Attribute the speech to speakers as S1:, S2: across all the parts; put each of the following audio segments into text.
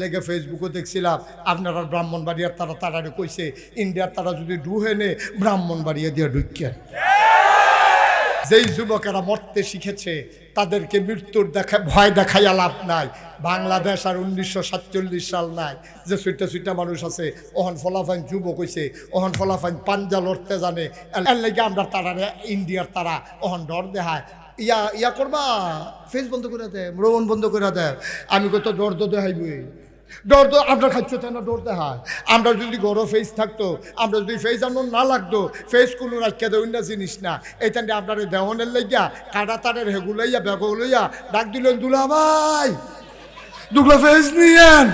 S1: লেগে ফেসবুকে দেখছিলাম, আপনারা ব্রাহ্মণবাড়িয়ার তারা তারারে কইছে, ইন্ডিয়ার তারা যদি ডুহে নে, ব্রাহ্মণবাড়িয়া দিয়ে ঢুকেন যেই যুবকেরা মরতে শিখেছে, তাদেরকে মৃত্যুর দেখা, ভয় দেখাইয়া লাভ নাই। বাংলাদেশ আর উনিশশো সাতচল্লিশ সাল নাই। যে সুইটা সুইটা মানুষ আছে, ওহন ফলাফাইন যুবক হইছে, ওহন ফলাফাইন পাঞ্জা লড়তে জানে। এর লেগে আমরা তারারে, ইন্ডিয়ার তারা ওহন ডর দেখায় ইয়া ইয়া করবা? ফেস বন্ধ করে দেয় ভ্রমণ বন্ধ করে দেয় আমি কত ডর তো দেখাইবই। ডর তো আমরা খাচ্ছ না ডর আমরা যদি গরো ফেস থাকতো, আমরা যদি ফেস আনো না লাগতো ফেস কোনো রাখিয়া দেয় অন্য জিনিস না। থেকে আপনার দেওয়ানের লেগিয়া কাটা তারের হেগুলাইয়া বেগুলাইয়া ডাক দিলেন, দুলা ভাই, দুগলা ফেস নিয়েন।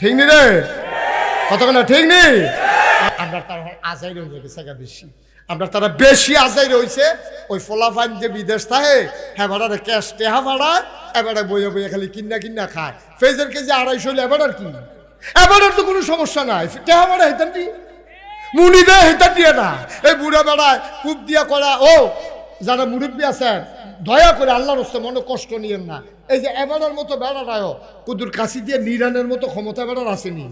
S1: ঠিক নি রে? কতক্ষণ ঠিক নেই আমরা তার আজাই রয়ে গেছে বেশি। আমরা তারা বেশি আজাই রয়েছে ওই ফলাফান যে বিদেশ থাকে হ্যাঁ ভাড়া ক্যাশ টেহা ভাড়া এবারে বইয়ে বইয়ে খালি কিন্না কিন্না খায়। ফেজের কেজি আড়াইশো হলে এবার কি? এবারের তো কোনো সমস্যা নাই। টেহা ভাড়া হেতান দি। মুনি দে হেতান দিয়ে না। এই বুড়া বেড়ায় কূপ দিয়া করা, ও, যারা মুরব্বী আছেন, দয়া করে আল্লাহর হস্তে মনে কষ্ট নিয়েন না। এই যে এবারের মতো বেড়াটাও কুদুর কাশি দিয়ে নিরানের মতো ক্ষমতা বেড়ার আসেনি।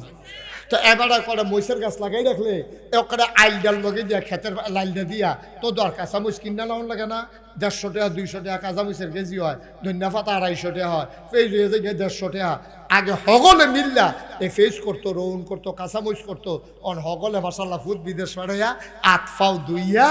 S1: তো এবারে করে মহিষের গাছ লাগাই রাখলে ওখানে আইল ডাল লগে দিয়া খেতের লাইলটা দিয়া তো দরকার চামচ কিনা লাউন লাগে না। দেড়শো টাকা, দুইশো টাকা কাঁচামরিচের কেজি হয়, ধন্যা পাতা আড়াইশো টাকা হয় ফেস হয়ে যায় দেড়শো টাকা। আগে হগলে মিল্লা এ ফেজ করতো, রৌন করতো, কাঁচামরিচ করতো, অন হগলে মাসাল্লাহ ফুট বিদেশ পাড়াইয়া আত ফাও দুইয়া,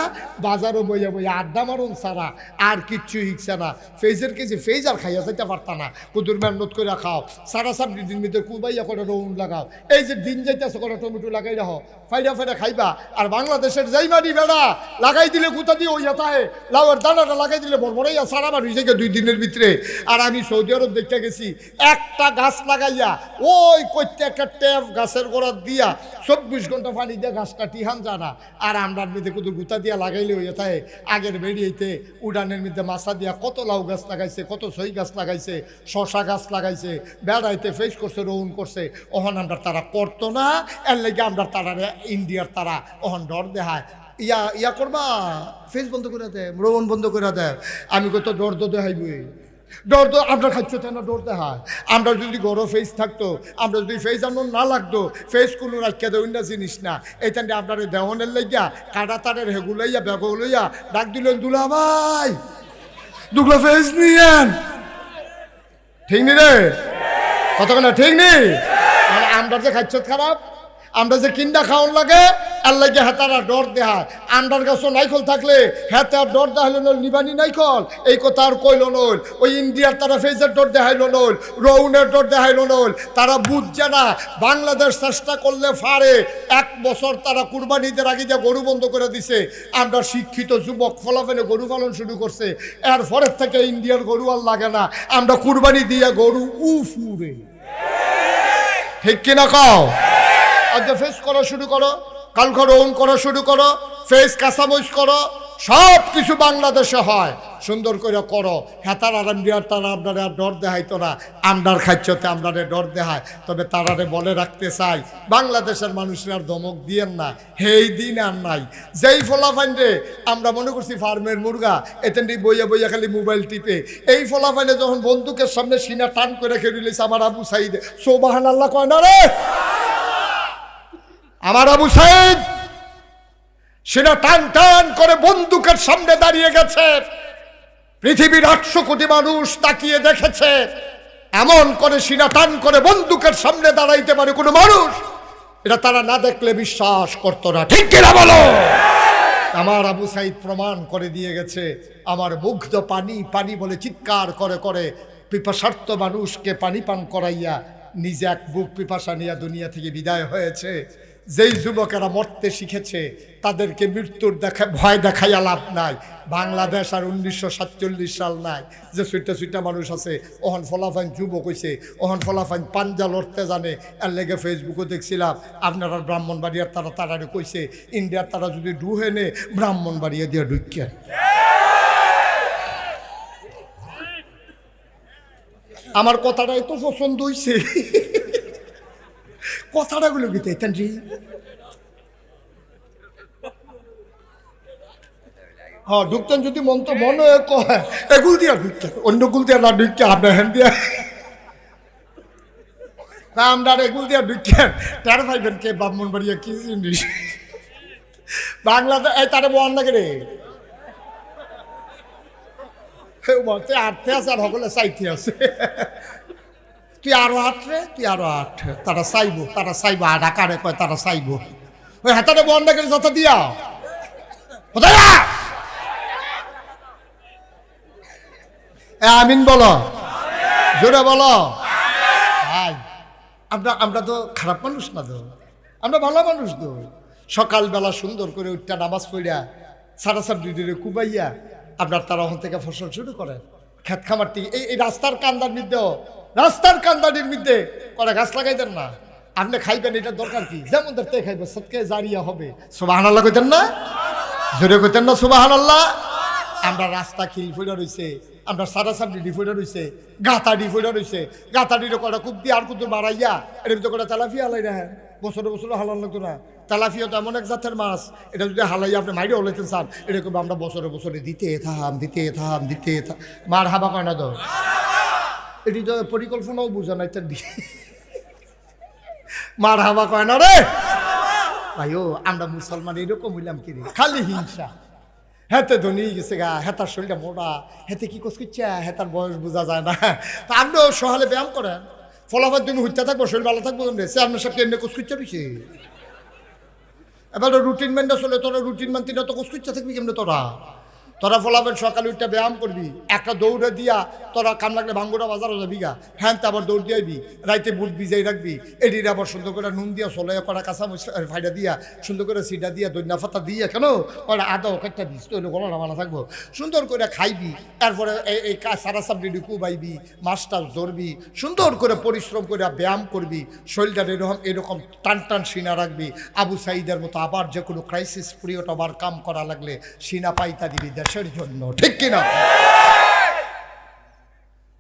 S1: বাজারও বইয়া বইয়া আড্ডা মারুন সারা আর কিচ্ছু হিকছে না। ফেজের কেজি ফেজ আর খাইয়া যাইতে পারতা না। কুদুর মেহনত করে খাও, সারা সার দিন ভিতরে কুবাইয়া করে রৌন লাগাও। এই যে দিন যাইতেছে করে টমেটো লাগাই রাখো ফাইডা ফাইডা খাইবা। আর বাংলাদেশের যাই মারি বেড়া, লাগাই দিলে কুতা দিয়ে ওই তাহে লাউয়ের দানাটা লাগাই দিলে বড়বড়াইয়া সারা মারি থেকে দুই দিনের ভিতরে। আর আমি সৌদি আরব দেখতে গেছি, একটা গাছ লাগাইয়া, ওই করতে একটা ট্যাপ গাছের গোড়া দিয়া চব্বিশ ঘণ্টা পানি দিয়ে গাছটা টিহান জানা। আর আমরা মধ্যে কুদুর গুতা দিয়া লাগাইলে হয়ে থাকে, আগের বেরিয়েতে উড়ানের মধ্যে মাছা দিয়া কত লাউ গাছ লাগাইছে, কত সই গাছ লাগাইছে, শশা গাছ লাগাইছে, বেড়াইতে ফেস করছে রৌন করছে ওহন আমরা তারা করতো না, এর লেগে আমরা তারা ইন্ডিয়ার তারা ওহন ডর দেখায়। ইয়া ইয়া করবা? ফেস বন্ধ করে দেয় ভ্রমণ বন্ধ করে দেয় আমি কত ডর তো দেখাইবই। ডর তো আমরা খাচ্ছ না ডর দেখায়। আমরা যদি গরো ফেস থাকতো, আমরা যদি ফেস আনো না লাগতো ফেস কোনো রাখিয়া দেয় অন্য জিনিস না। এইখান থেকে আপনার দেওয়ানের লেগিয়া, কাটা তারের হেগুলাইয়া বেগুলাইয়া ডাক দিলেন, দুলা ভাই, দুগলা ফেস নিয়েন। ঠিক নি রে? কতক্ষণ ঠিক মানে আমরা যে খাচ্ছ খারাপ, আমরা যে কিন্ডা খাওয়ান লাগে আর লাগে হেতারা ডর দেহায়। আন্ডার গাছও নাইকল থাকলে হেতার ডর দেখাইল নল নিবানি নাইকল। এই কথা আর কইল নল ওই ইন্ডিয়ার তারা ফেজের ডর দেখাইল নল রৌনের ডর দেখাইল নল তারা বুঝছে না, বাংলাদেশ চেষ্টা করলে ফারে এক বছর তারা কুরবানিদের আগে যে গরু বন্ধ করে দিছে। আমরা শিক্ষিত যুবক ফলাফেলে গরু পালন শুরু করছে। এর পরের থেকে ইন্ডিয়ার গরু আর লাগে না। আমরা কুরবানি দিয়ে গরু উফুরে। ঠিক কিনা কও? আজ ফেস করা শুরু করো। কালকে রৌন করা শুরু করো ফেস কাঁচামরিচ করো সব কিছু বাংলাদেশে হয়। সুন্দর করে করো। হেতার আর ইন্ডিয়ার তারা আপনারা আর ডর দেখাইতো না। আমরার খাচ্ছতে আমরারে ডর দেখায়। তবে তারারে বলে রাখতে চাই, বাংলাদেশের মানুষের ধমক দিয়েন না। হেই দিন আর নাই। যেই ফলাফাইন রে, আমরা মনে করছি ফার্মের মুরগা এতেন বইয়া বইয়া খালি মোবাইল টিপে। এই ফলাফাইনে যখন বন্দুকের সামনে সিনা টান করে খেয়ে আমার আবু সাইদ সোবাহান আল্লাহ কয় না রে? আমার আবু সাইদ, সেটা টান টান করে বন্দুকের সামনে দাঁড়িয়ে গেছে। পৃথিবীর আটশো কোটি মানুষ তাকিয়ে দেখেছে। এমন করে সিনা টান করে বন্দুকের সামনে দাঁড়াইতে পারে কোনো মানুষ, এটা তারা না দেখলে বিশ্বাস করতো না। ঠিক কিনা বলো? আমার আবু সাইদ প্রমাণ করে দিয়ে গেছে, আমার মুগ্ধ পানি পানি বলে চিৎকার করে করে পিপাসার্থ মানুষকে পানি পান করাইয়া নিজে এক বুক পিপাসা নিয়ে দুনিয়া থেকে বিদায় হয়েছে। যেই যুবকেরা মরতে শিখেছে, তাদেরকে মৃত্যুর দেখা, ভয় দেখাইয়া লাভ নাই। বাংলাদেশ আর উনিশশো সাতচল্লিশ সাল নাই। যে সুইটা সুইটা মানুষ আছে ওহন ফলাফাইন যুবক হইছে ওহন ফলাফাইন পাঞ্জা লড়তে জানে। এর লেগে ফেসবুকও দেখছিলাম, আপনারা ব্রাহ্মণবাড়িয়ার তারা তারারে কইছে, ইন্ডিয়ার তারা যদি ডুহে নে, ব্রাহ্মণবাড়িয়া দিয়ে ঢুকিয়ে আমার কথাটা এত পছন্দ হইছে। কথাটা গুলো কি তাইতেন হ্যাঁ ঢুকতেন যদি মন তো মনে এগুল দিয়া ঢুকতেন অন্য গুল দিয়া না ঢুকতে আপনার হ্যান্ড দিয়া। তা আমরা এগুল দিয়ে ঢুকেন টের পাইবেন কে ব্রাহ্মণ বাড়িয়া কি জিনিস। বাংলাদেশ এই তারে বল না রে? বলতে আছে আর সকলে চাইতে আছে। তুই আরও আট রে? তুই আরও আট। তারা চাইব তারা চাইব, আর আকারে কয় তারা চাইব। ওই হাতারে বন্ধ করে যত দিয়া কোথায় আমিন বলো। জোরে বলো। ভাই, আমরা আমরা তো খারাপ মানুষ না তো? আমরা ভালো মানুষ তো? সকালবেলা সুন্দর করে উঠটা নামাজ পড়িয়া সাড়ে সাত ডিগ্রি কুবাইয়া, আপনার তারা ওখান থেকে ফসল শুরু করেন। খেত খামার থেকে, এই এই রাস্তার কান্দার মধ্যেও রাস্তার কান্দানির মধ্যে করে গাছ লাগাইতেন না। আপনি খাইবেন এটা দরকার কি? যেমন দেখতে খাইবেন সবকে জারিয়া হবে। সুবাহান আল্লাহ কইতেন না? জোরে কইতেন না সুবাহান আল্লাহ আমরা রাস্তা খিল ফুড়ে রয়েছে আমরা সারা সামনে ডিফুড়ে রয়েছে গাতা ডিফুড়ে রয়েছে গাতা ডিরে কটা দিয়ে আর কুতুর মারাইয়া এর ভিতরে কটা তেলাফিয়া হালাই না বছরে বছরে হালান লাগতো না। তেলাফিয়া তো এমন এক জাতের মাছ, এটা যদি হালাইয়া আপনি মাইরে হলাইতেন স্যার এরকম আমরা বছরে বছরে দিতে থাম দিতে থাম, দিতে মার হাবা কয় না তো? তো পরিকল্পনাও বুঝা নাই তার দিকে মার হাবা কয় না রে ভাইও আমরা মুসলমান এরকম হইলাম কি রে? খালি হিংসা। হেতে ধনী গেছে গা হেতার শরীরটা মোটা হেতে কি কোস করছে হেতার বয়স বোঝা যায় না। তা আপনিও সহালে ব্যায়াম করেন। ফলাফল তুমি হইতে থাকব শরীর ভালো থাকব কেমনে সে আপনার সাথে এমনি কোস করছে রয়েছে এবার রুটিন মেনটা চলে তোরা রুটিন মানতি না তো কোস করছে থাকবি কেমনে তোরা? তোরা ফলাফল সকালে উঠে ব্যায়াম করবি, একটা দৌড়ে দিয়া তোরা কাম লাগলে ভাঙ্গুরা বাজারও যাবি গা। হ্যাঁ আবার দৌড় দিয়াবি রাইতে বুট ভিজাই রাখবি এটির আবার সুন্দর করে নুন দিয়া সোলাই করা কাঁচা ফাইডা দিয়া, সুন্দর করে সিডা দিয়া দৈন্যা ফাতা দিয়া কেন? ওরা আদা একটা দিস তো গলা নামানা থাকব। সুন্দর করে খাইবি, তারপরে এই সারা সাবডি ডুকু বাইবি মাছ টাছ ধরবি, সুন্দর করে পরিশ্রম করে ব্যায়াম করবি, শরীরটা এরকম এরকম টান টান সিনা রাখবি। আবু সাইদের মতো আবার যে কোনো ক্রাইসিস আবার কাম করা লাগলে সিনা পাইতা দিবি দেশের জন্য ঠিক কিনা?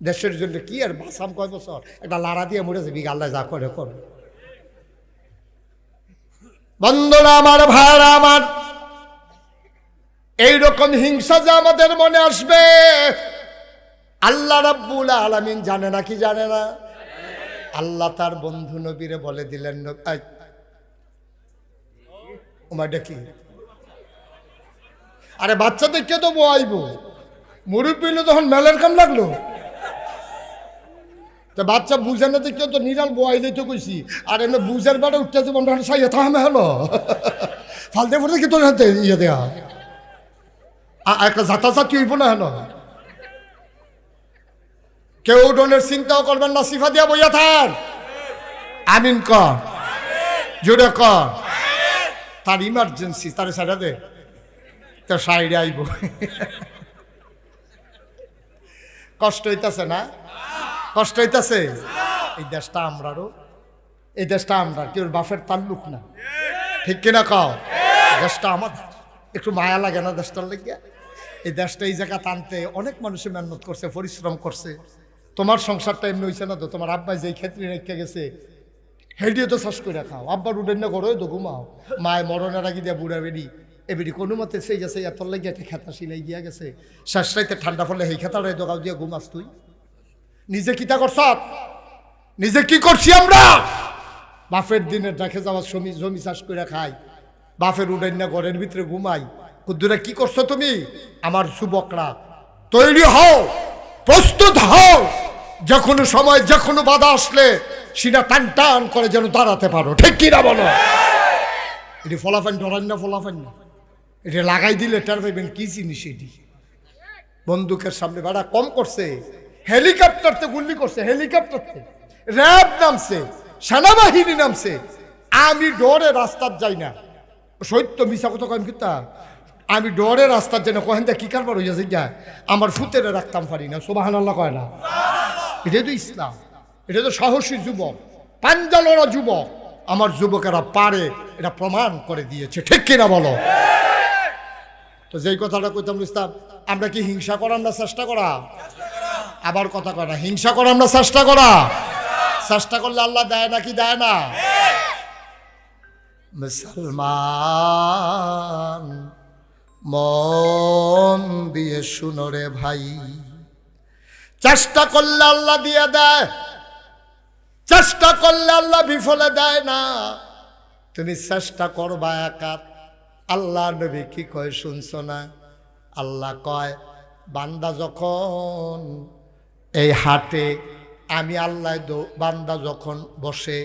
S1: দেশের জন্য কি আর বাসাম কয় বছর? একটা লাড়া দিয়ে মরে যাবি আল্লাহ যা করে করে। বন্ধুরা আমার ভাইরা আমার এইরকম হিংসা যে আমাদের মনে আসবে আল্লাহ রাব্বুল আলামিন জানে না কি জানে না? আল্লাহ তার বন্ধু নবীরে বলে দিলেন ন- এই, আরে বাচ্চাদেরকে তো বয়াইব? মুরব্বী হলে তখন মেলের কাম লাগল। তো বাচ্চা বুঝে না দেখে তো নিরাল বয়াই দিতে কইছি। আর এমনি বুঝের বেড়ে উঠতেছে মনে হয় সাইয়া থামে হলো। ফালতে ফুটে কি তোর হাতে ইয়ে দেয়া? একটা জাতা জাতি হইব না হেন? কেউ ডনের চিন্তাও করবেন না, সিফা দিয়া বইয়া থাক। আমিন কর জোরে কর তার ইমার্জেন্সি তার সাইডা দে। তার সাইডে আইব। কষ্ট হইতাছে না? কষ্ট হইতাছে? এই দেশটা আমরারও। এই দেশটা আমরা কেউ বাপের তাল্লুক না। ঠিক কিনা কাও? দেশটা আমাদের একটু মায়া লাগে না দেশটার লেগে এই দেশটা এই জায়গা টানতে অনেক মানুষে মেহনত করছে, পরিশ্রম করছে। তোমার সংসারটা এমনি হয়েছে না তো? তোমার আব্বাই যেই ক্ষেত্রে রেখে গেছে, হেডিও তো চাষ করে খাও। আব্বার উঠেন না করো তো ঘুমাও। মায় মরণের আগে দিয়ে বুড়া বেরি এবারে কোনো মতে সেই গেছে এত লাগে একটা খেতা সিলাই গিয়া গেছে। শেষরাইতে ঠান্ডা পড়লে সেই খেতাটাই দোকাও দিয়ে ঘুমাস তুই নিজে কিতা করছ? নিজে কি করছি আমরা? বাফের দিনে দেখে যাওয়া জমি জমি চাষ করে খাই। বাফের উডেন না ঘরের ভিতরে ঘুমাই। কুদ্দুরা, কি করছ তুমি? আমার যুবকরা তৈরি হও, প্রস্তুত হও। যে কোনো সময় যে কোনো বাধা আসলে সেটা টান টান করে যেন দাঁড়াতে পারো। ঠিক কিনা বলো? এটি ফলাফান ডরান না ফলাফান না। এটি লাগাই দিলে টের পাইবেন কি জিনিস এটি? বন্দুকের সামনে ভাড়া কম করছে হেলিকপ্টারতে গুলি করছে হেলিকপ্টারতে র্যাব নামছে, সেনাবাহিনী নামছে। আমি ডরে রাস্তার যাই না। সত্য মিশা কথা কম কিতা? আমি ডরে রাস্তার যাই না, কহেন কি কারবার হইয়াছে গিয়া আমার ফুতেরে রাখতাম পারি না সোবাহান আল্লাহ কয় না। এটাই তো ইসলাম, এটা তো সাহসী যুবক পাঞ্জালরা যুবক। আমার যুবকেরা পারে, এটা প্রমাণ করে দিয়েছে, ঠিক কিনা বলো? তো যেই কথাটা কইতাম ইসলাম আমরা কি হিংসা করার না চেষ্টা করা? আবার কথা না, হিংসা করার না চেষ্টা করা? চেষ্টা করলে আল্লাহ দেয় না কি দেয় না? মুসলমান, মন দিয়ে শুনো রে ভাই। চেষ্টা করলে আল্লাহ দিয়ে দেয়, চেষ্টা করলে আল্লাহ বিফলে দেয় না। তুমি চেষ্টা করবা একাত। আল্লাহ নবী কি কয় শুনছো না? আল্লাহ কয়, বান্দা যখন এই হাটে, আমি আল্লাহ বান্দা যখন বসে,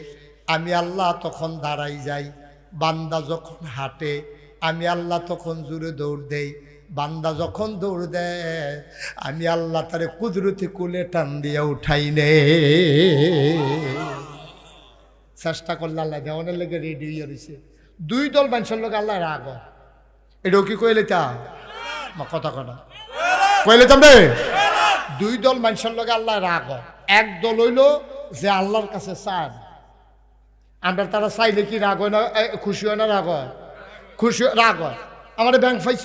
S1: আমি আল্লাহ তখন দাঁড়াই যাই। বান্দা যখন হাঁটে, আমি আল্লাহ তখন জুড়ে দৌড় দেই। বান্দা যখন দৌড় দেয়, আমি আল্লাহ তারে কুদরতি কুলে টান দিয়ে উঠাই নে। চেষ্টা করলে আল্লাহ দেওয়ানের লেগে রেডি হয়ে রয়েছে দুই দল মানুষের লোক আল্লাহ রাগ। এটাও কি কইলে তা কথা কথা কইলে রে? দুই দল মানুষের লগে আল্লাহ রাগ। এক দল হইল যে আল্লাহর কাছে চান। আমরা তারা চাইলে কি রাগ হয় না? খুশি হয় না রাগ হয়? খুশি রাগ হয়। আমার ব্যাংক পাইছ?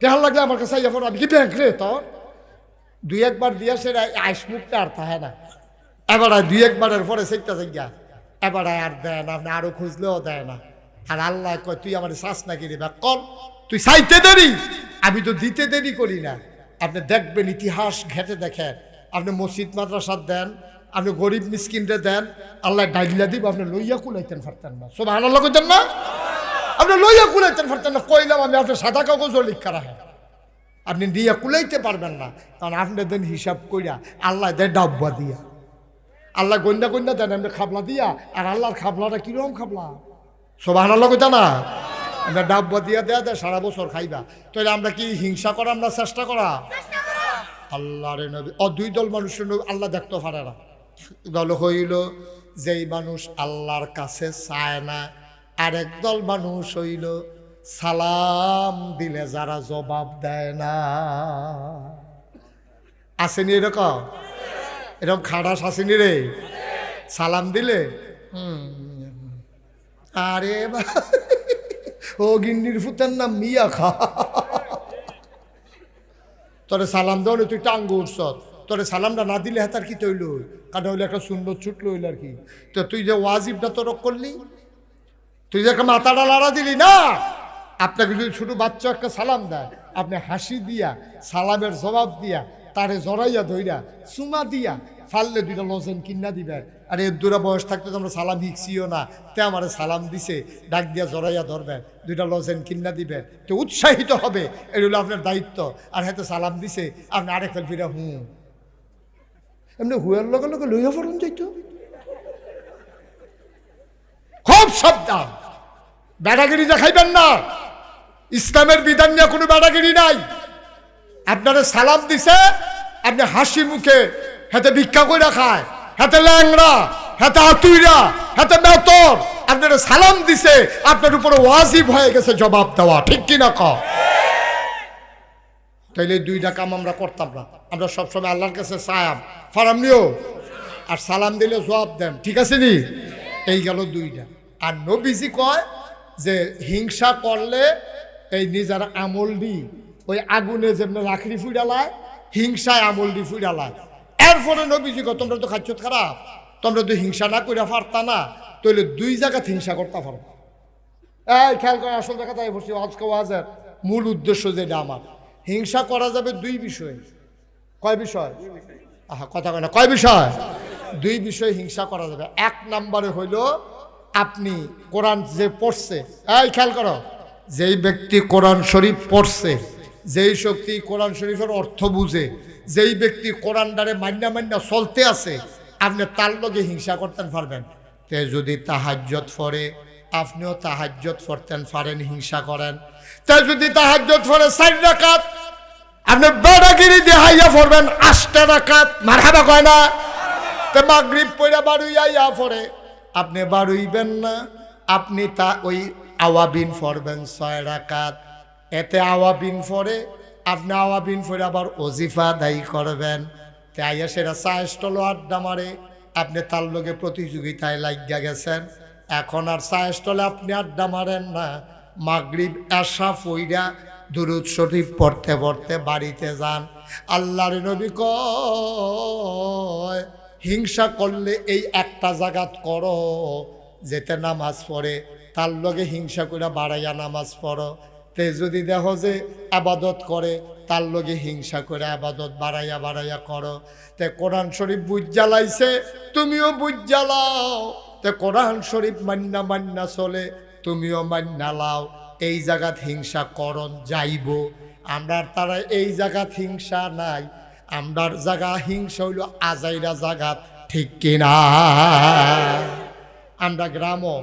S1: কেহার লাগলে আমার কাছে পড়ো, আমি কি ব্যাংক রে তোর? দুই একবার দিয়ে সে আইস মুখটা আর তাহে না। এবার দুই একবারের পরে সেইটা যাইয়া এবার আর দেয় না আপনি আরও খুঁজলেও দেয় না। আর আল্লাহ কয়, তুই আমার শ্বাস নাকি রে কর। তুই চাইতে দেরি, আমি তো দিতে দেরি করি না। আপনি দেখবেন ইতিহাস ঘেটে দেখেন, আপনি মসজিদ মাদ্রাসার দেন, আপনি গরিব মিসকিনরে দেন, আল্লাহ ডাইলা দিব, আপনি লইয়া কুলাইতেন পারতেন না। সব আল্লাহ কইতেন না? আপনি লইয়া কুলাইতেন পারতেন না। কইলাম আমি আপনার সাদা কাগজও লিখা রাখেন। আপনি দিয়ে কুলাইতে পারবেন না। কারণ আপনি দেন হিসাব কইরা, আল্লাহ দেয় ডাব্বা দিয়া। আল্লাহ গন্যা গন্যা দেন, আপনি খাবলা দিয়া, আর আল্লাহর খাবলাটা কীরকম খাবলা? সবাই আল্লাহ কইতা না? আমরা ডাব্বা দিয়া দেয়া দেয় সারা বছর খাইবা। তাহলে আমরা কি হিংসা করা আমরা চেষ্টা করা? আল্লাহ রে নবী ও দুই দল মানুষের নবী আল্লাহ দেখতে পারে না। দল হইল যেই মানুষ আল্লাহর কাছে চায় না আরেক দল মানুষ হইল সালাম দিলে যারা জবাব দেয় না। আসেনি এরকম? এরকম খাড়াস আসেনি রে? সালাম দিলে? হুম। আরে ও গিন্নির ফুতের নাম মিয়া খা। তোরে সালাম দেওয়া তুই টাঙ্গু উঠছ। তোরে সালামটা না দিলে হাতার কি তৈল কারণ হইলে একটা সুন্দর ছুটলো হইল আর কি। তো তুই যে ওয়াজিবটা তোরক করলি, তুই যে একটা মাথাটা লাড়া দিলি না, আপনাকে যদি ছোট বাচ্চা একটা সালাম দেয়, আপনি হাসি দিয়া, সালামের জবাব দিয়া, তারে জড়াইয়া ধইরা, চুমা দিয়া ফাললে দুইটা লজেন কিনা দিবেন আর, এর দূরা বয়স থাকতে তো আমরা সালাম শিখছিও না। তে আমার সালাম দিছে, ডাক দিয়া জড়াইয়া ধরবেন দুইটা লজেন কিনা দিবেন তো উৎসাহিত হবে এটা হলো আপনার দায়িত্ব। আর হাতে সালাম দিছে, আপনি আরেক ফেল ফিরা হুঁ। এমনি হুয়ার লগে লগে লইয়া পড়ুন যাইতো। খুব সাবধান। বেড়াগিরি দেখাইবেন না। ইসলামের বিধান নিয়ে কোনো বেড়াগিরি নাই। আপনারা সালাম দিছে, আপনি হাসি মুখে হাতে ভিক্ষা করে খায়, হাতে ল্যাংরা হাতে আতুইরা হাতে বেতর আপনারা সালাম দিছে, আপনার উপরে ওয়াজিব হয়ে গেছে জবাব দেওয়া, ঠিক কিনা ক? তাইলে দুইটা কাম আমরা করতাম না। আমরা সবসময় আল্লাহর কাছে চায়াম ফারাম নিও। আর সালাম দিলে জবাব দেন, ঠিক আছে নি? এই গেল দুইটা। আর নবীজি কয় যে, হিংসা করলে এই নিজের আমল দি ওই আগুনে যেমন লাকড়ি ফুইডালায় হিংসায় আমল দি ফুইডালায় এরপরে নবীজি কয়, তোমরা তো খাচ্ছ খারাপ। তোমরা তো হিংসা না করে পারতা না। তাহলে দুই জায়গাতে হিংসা করতে পারো। এই খেয়াল করে আসল দেখা তাই বলছি আজকে ওয়াজের মূল উদ্দেশ্য যেটা আমার। হিংসা করা যাবে দুই বিষয়ে। কয় বিষয়? আহা, কথা কয় না। কয় বিষয়? দুই বিষয়ে হিংসা করা যাবে। এক নম্বরে হইল আপনি কোরআন যে পড়ছে, এই খেয়াল করো, যেই ব্যক্তি কোরআন শরীফ পড়ছে, যেই শক্তি কোরআন শরীফের অর্থ বুঝে যেই ব্যক্তি কোরআন দ্বারে মান্না মান্না চলতে আছে, আপনি তার লগে হিংসা করতেন, পারবেন। তে যদি তাহাজ্জত ফরে আপনিও তাহাজ্জত ফরতেন পারেন, হিংসা করেন। তে যদি তাহাজ্জত ফরে চার রাকাত, আপনি বেড়াগিরি দেহাইয়া পড়বেন আটটা রাকাত। মারহাবা কয় না? তে মাগরিব পয়রা বাড়ুইয়া ইয়া পড়ে। আপনি বাড়ুইবেন না, আপনি তা ওই আওয়াবিন পড়বেন ছয় রাকাত। এতে আওয়াবিন পড়ে আপনি আওয়াবিন পড়ে আবার অজিফা দায়ী করবেন। তাই আইয়া সেটা চায়েস্টলো আড্ডা মারে। আপনি তার লগে প্রতিযোগিতায় লাগিয়া গেছেন। এখন আর চায়েস্টলে আপনি আড্ডা মারেন না। মাগরিব এসা ফইরা দুরুদ শরীফ পড়তে পড়তে বাড়িতে যান। আল্লাহর নবী কয়, হিংসা করলে এই একটা জাগাত করো, যেতে নামাজ পড়ে। তার লগে হিংসা করে বাড়াইয়া নামাজ পড়ো। তে যদি দেখো যে আবাদত করে, তার লগে হিংসা করে, আবাদত বাড়াইয়া বাড়াইয়া করো। তে কোরআন শরীফ বুঝ জ্বালাইছে তুমিও বুঝ জ্বালাও তে কোরআন শরীফ মান্না মান্না চলে, তুমিও মান্না লাও। এই জায়গাত হিংসা করণ যাইব। আমরার তারা এই জায়গাত হিংসা নাই। আমরার জায়গা হিংসা হইল আজাইরা জাগাত, ঠিক কিনা? আমরা গ্রামও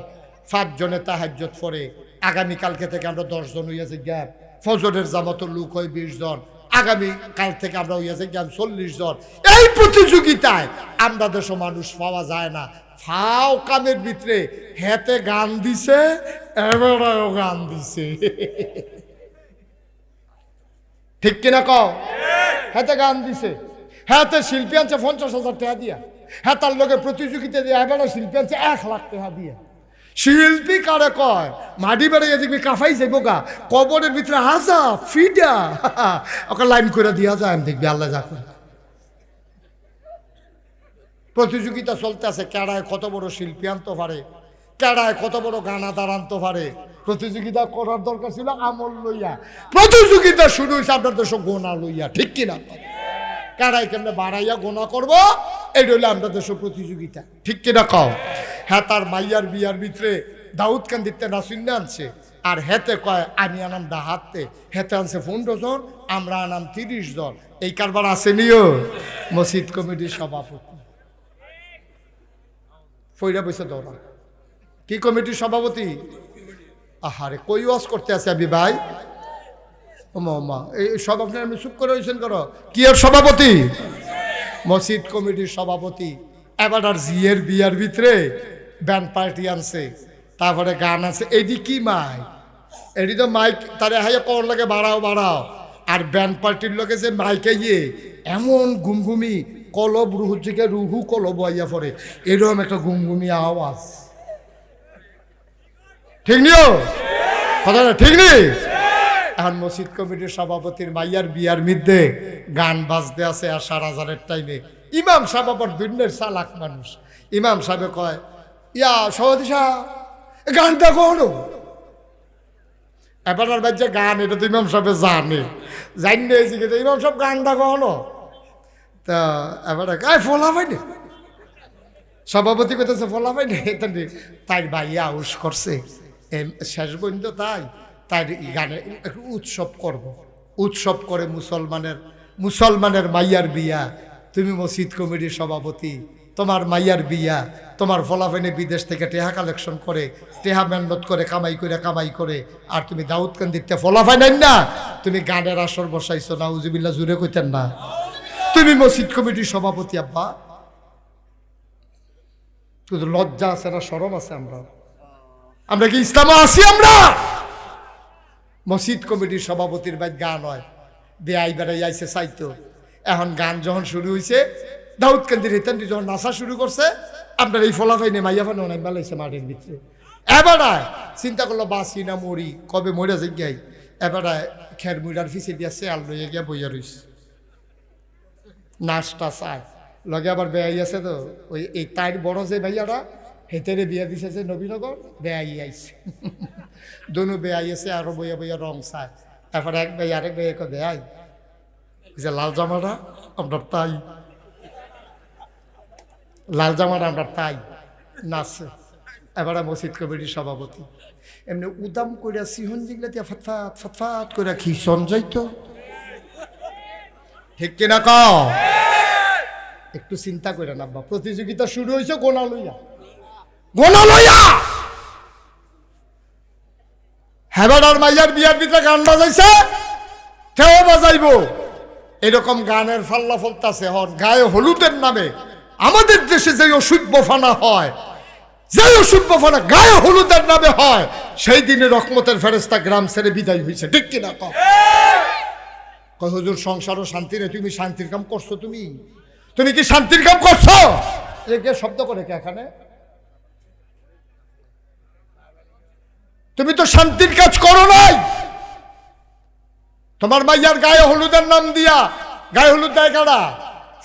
S1: পাঁচজনে তাহাজ্জত পরে আগামীকালকে থেকে আমরা দশজন হইয়াছি গ্যাপ ফজরের জামাতো লোক হয় বিশ জন আগামী কাল থেকে আমরা হইয়াছি জ্ঞান চল্লিশ জন। এই প্রতিযোগিতায় আমরা দেশ মানুষ পাওয়া যায় না। ফাও কামের ভিতরে হেতে গান দিছে, এবারেও গান দিছে। ঠিক কিনা কও? হেতে গান দিছে। হেতে শিল্পী আনছে পঞ্চাশ হাজার টাকা দিয়া। হ্যাঁ তার লগে প্রতিযোগিতা দিয়ে এবারে শিল্পী আনছে এক লাখ টাকা দিয়া। শিল্পী কারে কয়? মাটি বেড়ে দেখবি কাফাই যাইব কবরের ভিতরে হাজা ফিডা। ওকে লাইন করে দিয়া যায়, আমি দেখবি আল্লাহ যা প্রতিযোগিতা চলতে আছে কেড়ায় কত বড় শিল্পী আনতে পারে? কেড়ায় কত বড় গানাদার আনতে পারে? প্রতিযোগিতা করার দরকার ছিল আমল লইয়া। প্রতিযোগিতা শুরু হয়েছে, আপনার দেশ গোনা লইয়া, ঠিক কিনা? কারাই কেমনে বাড়াইয়া গোনা করব? এই হইলে আমরা দেশ প্রতিযোগিতা, ঠিক কিনা কও? হ্যাঁ তার মাইয়ার বিয়ার ভিতরে দাউদ কান্দিতে নাসিন্না আনছে। আর হেতে কয়, আমি আনাম ডাহাতে হেতে আনছে পনেরো জন, আমরা আনাম তিরিশ জন। এই কারবার আসেনিও মসজিদ কমিটির সভাপতি। ফইরা বসে দৌড়া। কি কমিটির সভাপতি? আহারে, কই ওয়াজ করতে আছে আমি ভাই? ওমা এই সব আপনার আমি চুপ করে হয়েছেন করো কি এর সভাপতি? মসজিদ কমিটির সভাপতি। এবার আর জিয়ের বিয়ার ভিতরে ব্যান্ড পার্টি আনছে, তারপরে গান আছে, এডি কি মাই? এডি তো মাইক, তারে হাইয়া কর লাগে বাড়াও বাড়াও। আর ব্যান্ড পার্টির লোকে যে মাইকে গিয়ে এমন গুমগুমি কলব রুহু থেকে রুহু কলব আইয়া পড়ে, এরকম একটা গুমগুমি আওয়াজ। ঠিক নিও? কথাটা ঠিক নেই এখন মসজিদ কমিটির সভাপতির মাইয়ার বিয়ার মধ্যে গান বাজতে আছে আর সার হাজারের টাইমে ইমাম সাহেব আবার দুর্নের চালাক মানুষ। ইমাম সাহেব কয় ইয়া সভাপতি সাহেব গানটা কোনো? এবার আর বাচ্চা গান, এটা তো ইমাম সাহেব জানে। জানি ইমাম সাহেব গানটা কখনো তা এবার আয় ফোলা পাইনি সভাপতি কইতেছে, ফোলা পাইনি তাই ভাইয়া আউস করছে। শেষ পর্যন্ত তাই তাই গানে উৎসব করব। উৎসব করে মুসলমানের মুসলমানের মাইয়ার বিয়া। তুমি মসজিদ কমিটির সভাপতি। তোমার মাইয়ার বিয়া, তোমার ফলাফেনে বিদেশ থেকে টেহা কালেকশন করে, টেহা মেহনত করে, কামাই করে কামাই করে, আর তুমি দাউদ কান্দিতে ফলাফাই নাই না? তুমি গানের আসর বসাইছো না উজিবিল্লা জুড়ে কইতেন না। তুমি মসজিদ কমিটির সভাপতি, আব্বা। শুধু লজ্জা আছে না সরম আছে আমরা? আমরা কি ইসলামে আছি আমরা? মসজিদ কমিটির সভাপতির বাইর গান হয় বেআই বেড়াই আইসে চাইতো। এখন গান যখন শুরু হয়েছে দাউদ কান্দির হেতান্দি যখন নাচা শুরু করছে, আপনার এই ফলাফাই নেই মাইয়া ফানো অনেক বেলাইছে মাটির ভিতরে। এবারায় চিন্তা করল বাসি না মরি, কবে মরে যাই গাই এবারায় খের মুড়ার ফিসে দিয়ে আল লইয়া গিয়া বইয়া রইছে নাচটা চায়। লগে আবার বেয়াই আছে তো, ওই এই তাইর বড় যে ভাইয়ারা, হেতেরে বিয়া দিছে যে নবীনগর, বেয়াই আইছে। দনু বেয়াই আছে, আরও বইয়া বইয়া রং চায়। এরপর এক ভাই আরেক এক বেয়াই যে লাল জামাটা আপনার তাই লাল জামাটা আমরা তাই নাচে এবারে মসজিদ কমিটির সভাপতি। এমনি উদাম কইরা সিহন জিগলা দিয়া ফাতফাত ফাতফাত কইরা কি সঞ্জয়তো ঠিক কিনা ক একটু চিন্তা করে না, আব্বা। প্রতিযোগিতা শুরু হয়েছে গোনা লইয়া। গোনা লইয়া! হেবাডার মাইয়ার বিয়ার ভিতরে গান বাজাইছে কেউ বাজাইব। এরকম গানের ফাল্লা ফলতাছে হন গায়ে হলুদের নামে। আমাদের দেশে যে অসুখ বফানা হয় যে অসুখ বফানা গায়ে হলুদের নামে হয়, সেই দিনে রকমতের ফেরেস্তা গ্রাম ছেড়ে বিদায় হয়েছে। ঠিক কিনা কম কয়, হুজুর, সংসারও শান্তি নেই, তুমি শান্তির কাম করছ তুমি? তুমি কি শান্তির কাম করছ? একে শব্দ করে কে এখানে? তুমি তো শান্তির কাজ করো নাই। তোমার মাইয়ার গায়ে হলুদের নাম দিয়া, গায়ে হলুদ দেয় কারা?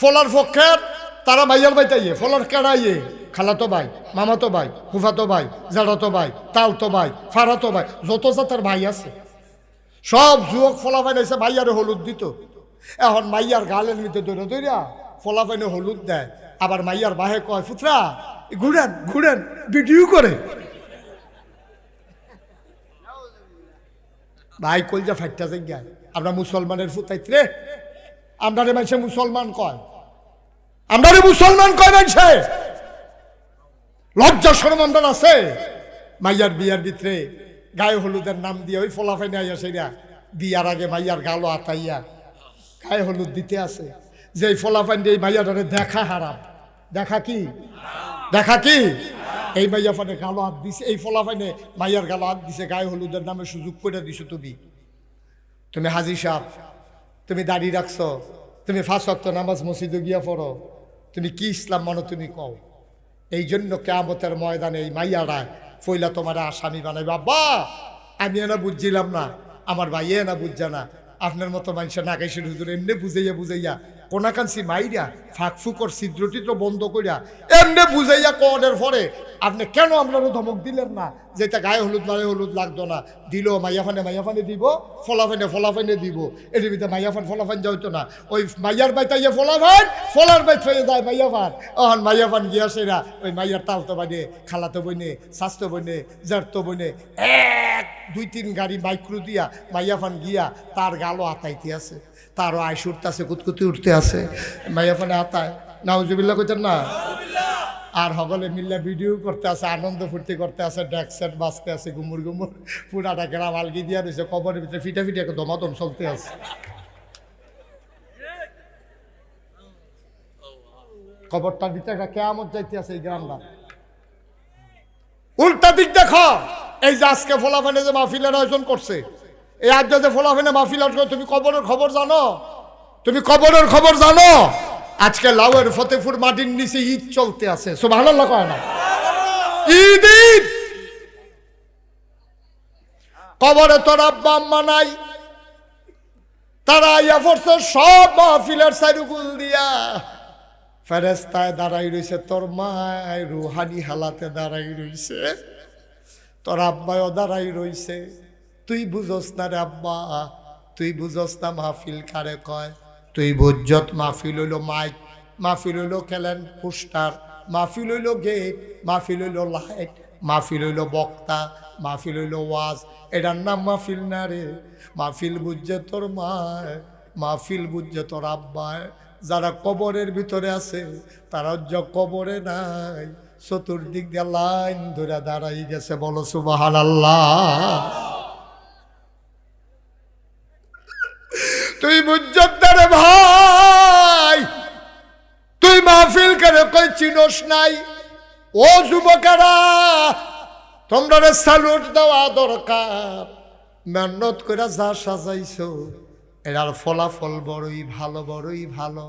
S1: ফলার পক্ষের তারা মাইয়ার বাইতাইয়ে ফলার কেড়াইয়ে, খালাতো ভাই, মামাতো ভাই, ফুফাতো ভাই জাড়াতো ভাই, তালতো ভাই, ফারাতো ভাই, যত জাতের ভাই আছে, সব যুবক ফলাফাইন এসে মাইয়ারে হলুদ দিত। এখন মাইয়ার গালের মধ্যে দৌড়ে দৌড়া ফলাফাইনে হলুদ দেয়। আবার মাইয়ার বাহে কয়, ফুতরা, ঘুরেন ঘুরেন, ভিডিও করে। ভাই কলজা ফাইটটা জায়গায়, আমরা মুসলমানের ফুতাইত রে। আমরা মানুষে মুসলমান কয়। আমরা মুসলমান কয় মানুষে লজ্জা সরমন্ডন আছে মাইয়ার বিয়ার ভিতরে গায়ে হলুদের নাম দিয়ে ওই ফলাফাইনে আইয়া সেরা। বিয়ার আগে মাইয়ার গালো আতাইয়া। গায়ে হলুদ দিতে আছে। যে ফলাফাইন দিয়ে মাইয়াটারে দেখা হারাম। দেখা কি? দেখা কি? এই মাইয়া ফানে গালো হাত দিছে। এই ফলাফাইনে মাইয়ার গালো হাত দিছে। গায়ে হলুদের নামে সুযোগ করে দিছো তুমি। তুমি হাজি সাহ তুমি দাঁড়িয়ে রাখছো। তুমি ফাঁস নামাজ মসজিদে গিয়া পড়ো। তুমি কি ইসলাম মানো তুমি কও। এই জন্য কেয়ামতের ময়দানে এই মাইয়ারা ফইলা তোমার আসামি বানাই বাবা আমি এনা বুঝছিলাম না। আমার ভাই এনা বুঝছে না। আপনার মতো মানুষের না হুজুর, এমনি বুঝাইয়া বুঝাইয়া কোনাকান্সি মাইরা, ফাঁক ফুকর ছিদ্র টিদ্র বন্ধ করিয়া এমনি বুঝাইয়া কনের পরে, আপনি কেন আপনারও ধমক দিলেন না? যেটা গায়ে হলুদ মায়ে হলুদ লাগতো না। দিল মাইয়াফানে মাইয়াফানে দিব, ফলাফানে ফলাফানে দিব। এর ভিতরে মাইয়াফান, ফলাফান যাইতো না। ওই মাইয়ার বাইতাইয়া ফলাফান, ফলার বাইত হয়ে যায় মাইয়াফান। অহন মাইয়াফান গিয়া সেরা, ওই মাইয়ার তালতো বানে, খালাতো বইনে, স্বাস্থ্য বইনে, জারতো বইনে, এক, দুই, তিন গাড়ি মাইক্রো দিয়া মাইয়াফান গিয়া তার গালো আতাইতে আছে। তারও আইস উঠতে আছে কুতকুতি উঠতে আছে। মাইয়াফানে আতায় নাউজুবিল্লা কইতেন না? আর সকলে মিল্লা ভিডিও করতে আছে, আনন্দ ফুর্তি করতে আছে, ডেক সেট বাজতে আছে, গুমুর গুমুর। পুরাটা গ্রাম আলগি দিয়া রয়েছে কবরের ভিতরে ফিটা ফিটা দমাদম চলতে আছে। কবরটার ভিতরে একটা কেয়ামত যাইতে আছে এই গ্রামটা। উল্টা দিক দেখো, এই যে আজকে ফোলাফানে যে মাহফিলের আয়োজন করছে এই যে ফোলাফানে মাহফিল আয়োজন করে, তুমি কবরের খবর জানো? তুমি কবরের খবর জানো? আজকে লাউয়ের ফতেপুর মাটির নিচে ঈদ চলতে আছে। সব ভালো কয় না? ঈদ ঈদ! কবরে তোর আব্বা আম্মা নাই। তারা ইয়া পড়ছে সব মাহফিলের সাইরুকুল দিয়া। ফেরেস্তায় দাঁড়াই রইছে তোর মায় রুহানি হালাতে দাঁড়াই রইছে। তোর আব্বায়ও দাঁড়াই রইছে। তুই বুঝস না রে আব্বা। তুই বুঝস না মাহফিল কারে কয়। তুই বুঝত মাহফিল হইল মাইক, মাহফিল হইল খেলেন পোস্টার, মাহফিল হইল গেট, মাহফিল হইল লাইট, মাহফিল হইল বক্তা, মাহফিল হইল ওয়াজ। এটার নাম মাহফিল না রে। মাহফিল বুঝছে তোর মায়, মাহফিল বুঝছে তোর আব্বায়। যারা কবরের ভিতরে আছে, তারা যে কবরে নাই। চতুর্দিক দিয়ে লাইন ধরে দাঁড়াই গেছে, বলো সুবাহান আল্লাহ তুই বুঝতে ভাই। তুই মাহফিল করে কই চিনোস নাই? ও যুবকেরা তোমরা স্যালুট দেওয়া দরকার। মেহনত করে যা সাজাইছো এটার ফলাফল বড়ই ভালো বড়ই ভালো।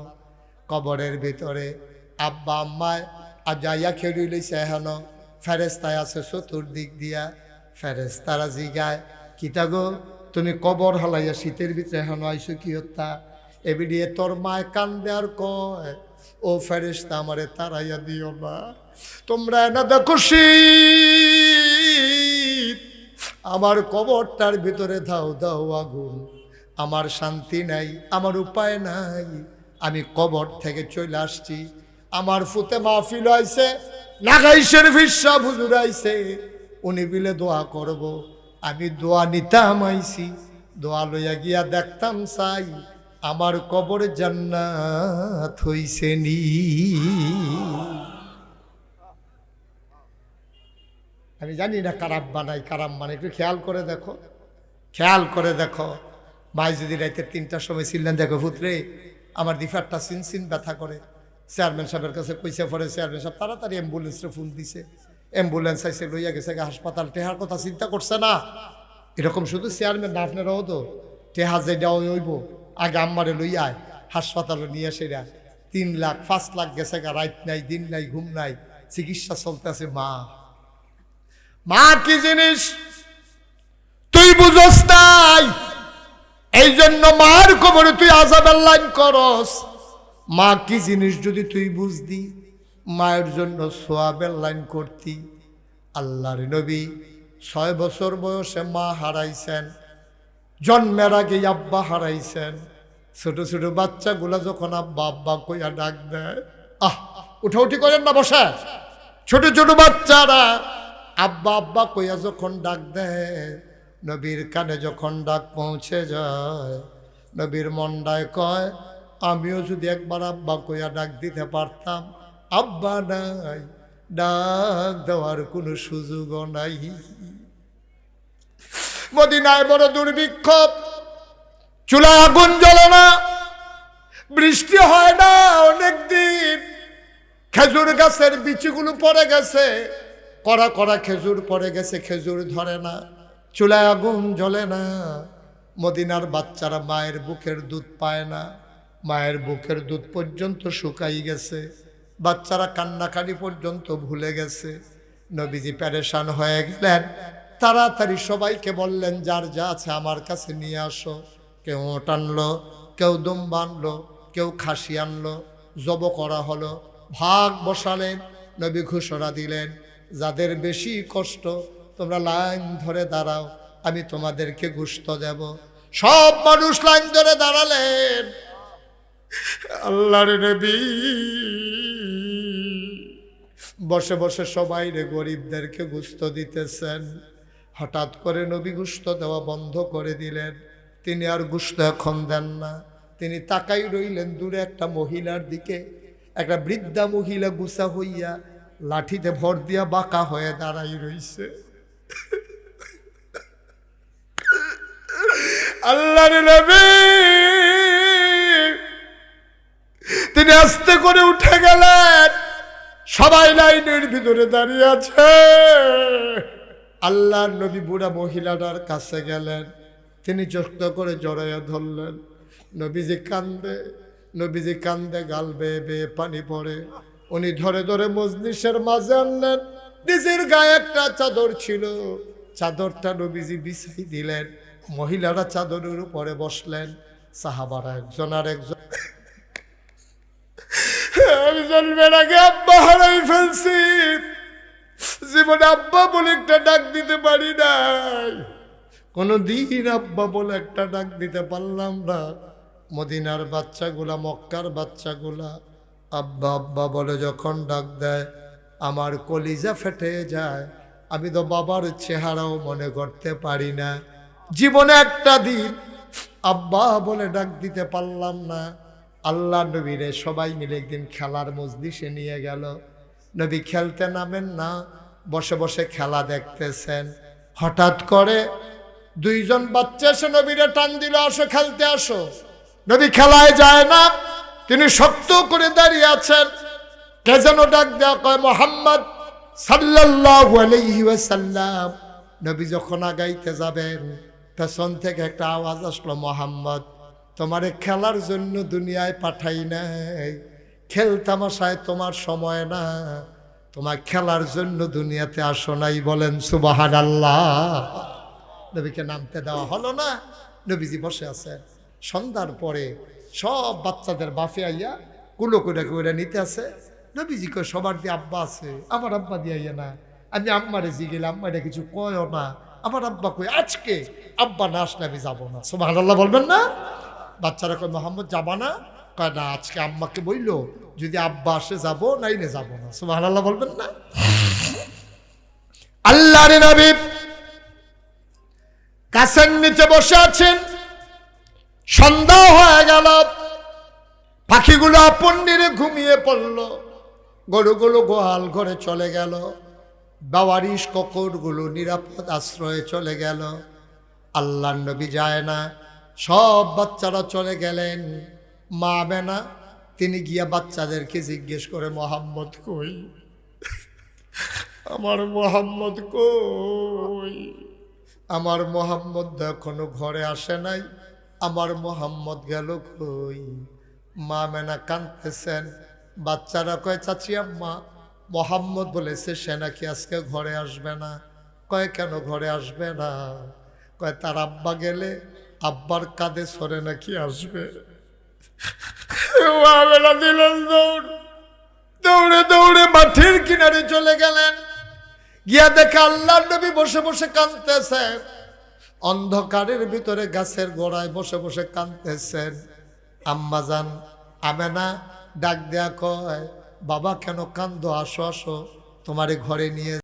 S1: কবরের ভিতরে আব্বা, আম্মায়, আর যাইয়া খেড়ি লইছে হেন ফেরেস্তায় আছে চতুর্দিক দিয়া। ফেরেস্তারা জিগায় কিতা গো তুমি কবর হালাইয়া, শীতের ভিতরে হেন আইসো কি হত্যা? এবিডিয়ে তোর মায় কান্দে আর কয়, ও ফেরেস্তা আমারে তারাইয়া দিও না। তোমরা না দেখো আমার কবরটার ভিতরে ধাও দাও আগুন। আমার শান্তি নাই, আমার উপায় নাই। আমি কবর থেকে চলে আসছি। আমার ফুতে মাহফিল হয়েছে লাগাইশের ভিসা বুজুর আইছে। উনি বিলে দোয়া করব। আমি দোয়া নিতাম আইছি। দোয়া লইয়া গিয়া দেখতাম চাই আমার কবর জান্নাত হইছে নি। আমি জানি না কারাম বানাই কারাম বানাই একটু খেয়াল করে দেখো। খেয়াল করে দেখো। ভাই যদি রাইতে তিনটার সময় ছিলেন দেখো পুত্রে আমার দিফারটা সিন সিন ব্যথা করে। চেয়ারম্যান সাহেবের কাছে পয়সা পড়ে চেয়ারম্যান সাহেব তাড়াতাড়ি অ্যাম্বুলেন্সে ফোন দিছে। অ্যাম্বুলেন্স আইসে লইয়া গেছে হাসপাতাল, টেহার কথা চিন্তা করছে না। এরকম শুধু চেয়ারম্যান না আপনারাও তো টেহা যে দেওয়া হইব, আগে আম্মারে লইয়া হাসপাতালে নিয়ে সেরা তিন লাখ, পাঁচ লাখ গেছে গা রাত নাই, দিন নাই, ঘুম নাই, চিকিৎসা চলতেছে, মা। মা, কি জিনিস? তুই বুঝস নাই। এই জন্য মার কবরে তুই আজাবের লাইন করস। মা, কি জিনিস যদি তুই বুঝ বুঝদি মায়ের জন্য সোয়াবের লাইন করতি। আল্লাহর নবী ছয় বছর বয়সে মা হারাইছেন, জন্মের আগে আব্বা হারাইছেন। ছোট ছোট বাচ্চাগুলা যখন আব্বা আব্বা কইয়া ডাক দেয়, আহ, উঠা উঠি করেন না বসে। ছোট ছোট বাচ্চারা আব্বা আব্বা কইয়া যখন ডাক দেয়, নবীর কানে যখন ডাক পৌঁছে যায়, নবীর মন্ডায় কয়, আমিও যদি একবার আব্বা কইয়া ডাক দিতে পারতাম আব্বা নাই, ডাক দেওয়ার কোনো সুযোগও নাই। মদিনায় বড় দুর্ভিক্ষ চুলায় আগুন জ্বলে না, বৃষ্টি হয় না অনেক দিন খেজুর গাছের বিচিগুলো পড়ে গেছে, কড়া কড়া খেজুর পড়ে গেছে, খেজুর ধরে না, চুলায় আগুন জ্বলে না। মদিনার বাচ্চারা মায়ের বুকের দুধ পায় না, মায়ের বুকের দুধ পর্যন্ত শুকাই গেছে। বাচ্চারা কান্নাকাটি পর্যন্ত ভুলে গেছে। নবীজি প্যারেশান হয়ে গেলেন। তাড়াতাড়ি সবাইকে বললেন, যার যা আছে আমার কাছে নিয়ে আসো। কেউ ওট আনলো, কেউ দুম বানলো, কেউ খাসি আনলো, জব করা হলো, ভাগ বসালেন। নবী ঘোষণা দিলেন, যাদের বেশি কষ্ট, তোমরা লাইন ধরে দাঁড়াও, আমি তোমাদেরকে গুস্ত দেব। সব মানুষ লাইন ধরে দাঁড়ালেন। আল্লাহর নবী। বসে বসে সবাই রে গরিবদেরকে গুস্ত দিতেছেন। হঠাৎ করে নবী গুস্ত দেওয়া বন্ধ করে দিলেন। তিনি আর গুস্ত এখন দেন না। তিনি তাকাই রইলেন দূরে একটা মহিলার দিকে। একটা বৃদ্ধা মহিলা গুসা হইয়া লাঠিতে ভর দিয়া বাঁকা হয়ে দাঁড়াই রইছে। আল্লাহর নবী! তিনি আস্তে করে উঠে গেলেন। সবাই লাইনের ভিতরে দাঁড়িয়ে আছে। আল্লাহর নবী বুড়া মহিলাটার কাছে গেলেন। তিনি যত্ন করে জড়াইয়া ধরলেন। নবীজি কান্দে নবীজি কান্দে, গাল বেয়ে বেয়ে পানি পড়ে। উনি ধরে ধরে মজলিসের মাঝে আনলেন। নিজের গায়ে একটা চাদর ছিল। চাদরটা নবীজি বিছাই দিলেন। মহিলারা চাদরের উপরে বসলেন। সাহাবারা একজন আর একজন আমি জন্মের আগে আব্বা হারাই ফেলছি। জীবনে আব্বা বলে একটা ডাক দিতে পারি নাই। কোনো দিন আব্বা বলে একটা ডাক দিতে পারলাম না। মদিনার বাচ্চাগুলা, মক্কার বাচ্চাগুলা, আব্বা আব্বা বলে যখন ডাক দেয়, আমার কলিজা ফেটে যায়। আমি তো বাবার চেহারাও মনে করতে পারি না। জীবনে একটা দিন আব্বা বলে ডাক দিতে পারলাম না। আল্লাহ নবীরে সবাই মিলে একদিন খেলার মজলিসে নিয়ে গেল। নবী খেলতে নামেন না, বসে বসে খেলা দেখতেছেন। হঠাৎ করে দুইজন বাচ্চা এসে নবীরে টান দিল, আসো, খেলতে আসো। নবী খেলায় যায় না, তিনি শক্ত করে দাঁড়িয়ে আছেন। কে যেন ডাক দেওয়া কয়, মোহাম্মদ ওয়াসাল্লাম। নবী যখন আগাইতে যাবেন, পেছন থেকে একটা আওয়াজ আসলো, মোহাম্মদ তোমারে খেলার জন্য দুনিয়ায় পাঠাই নাই। খেল তামাশায় তোমার সময় না। তোমার খেলার জন্য দুনিয়াতে আসো নাই বলেন সুবাহান আল্লাহ নবীকে নামতে দেওয়া হলো না। নবীজি বসে আছেন। সন্ধ্যার পরে সব বাচ্চাদের বাফে আইয়া কুলো করে করে নিতে আছে। নবীজি কই সবার দিয়ে আব্বা আছে। আমার আব্বা দিয়ে আইয়া না। আমি আম্মারে জিগেলে, আম্মারে কিছু কয়ও না। আমার আব্বা কই আজকে আব্বা না আসলে আমি যাব না। সুবাহান আল্লাহ বলবেন না? বাচ্চারা কয়, মোহাম্মদ, যাবা না? কয়, না, আজকে আম্মাকে বইলো, যদি আব্বা আসে যাব, নাইলে যাব না। সুবাহ আল্লাহ বলবেন না? আল্লাহ রে নবী কাছের নিচে বসে আছেন। সন্ধ্যা হয়ে গেল। পাখিগুলো আপন নিরে ঘুমিয়ে পড়ল। গরুগুলো গোহাল ঘরে চলে গেল। বাওয়ারিশ ককরগুলো নিরাপদ আশ্রয়ে চলে গেল। আল্লাহ নবী যায় না। সব বাচ্চারা চলে গেলেন। মা বেনা, তিনি গিয়া বাচ্চাদেরকে জিজ্ঞেস করে, মোহাম্মদ কই? আমার মোহাম্মদ কই? আমার মোহাম্মদ এখনও ঘরে আসে নাই। আমার মোহাম্মদ গেল কই? মা মেনা কাঁদতেছেন। বাচ্চারা কয়, চাচি আম্মা, মোহাম্মদ বলেছে সে নাকি আজকে ঘরে আসবে না। কয়, কেন ঘরে আসবে না? কয়, তার আব্বা গেলে আব্বার কাঁধে সরে নাকি আসবে? বেলা দিলেন দৌড়। দৌড়ে দৌড়ে মাঠের কিনারে চলে গেলেন। গিয়া দেখে আল্লাহ নবী বসে বসে কাঁদতেছে। অন্ধকারের ভিতরে গাছের গোড়ায় বসে বসে কাঁদতেছেন। আম্মা আম্মাজান আমেনা, ডাক দেয়া কয়, বাবা কেন কান্দো আসো আসো। তোমারে ঘরে নিয়ে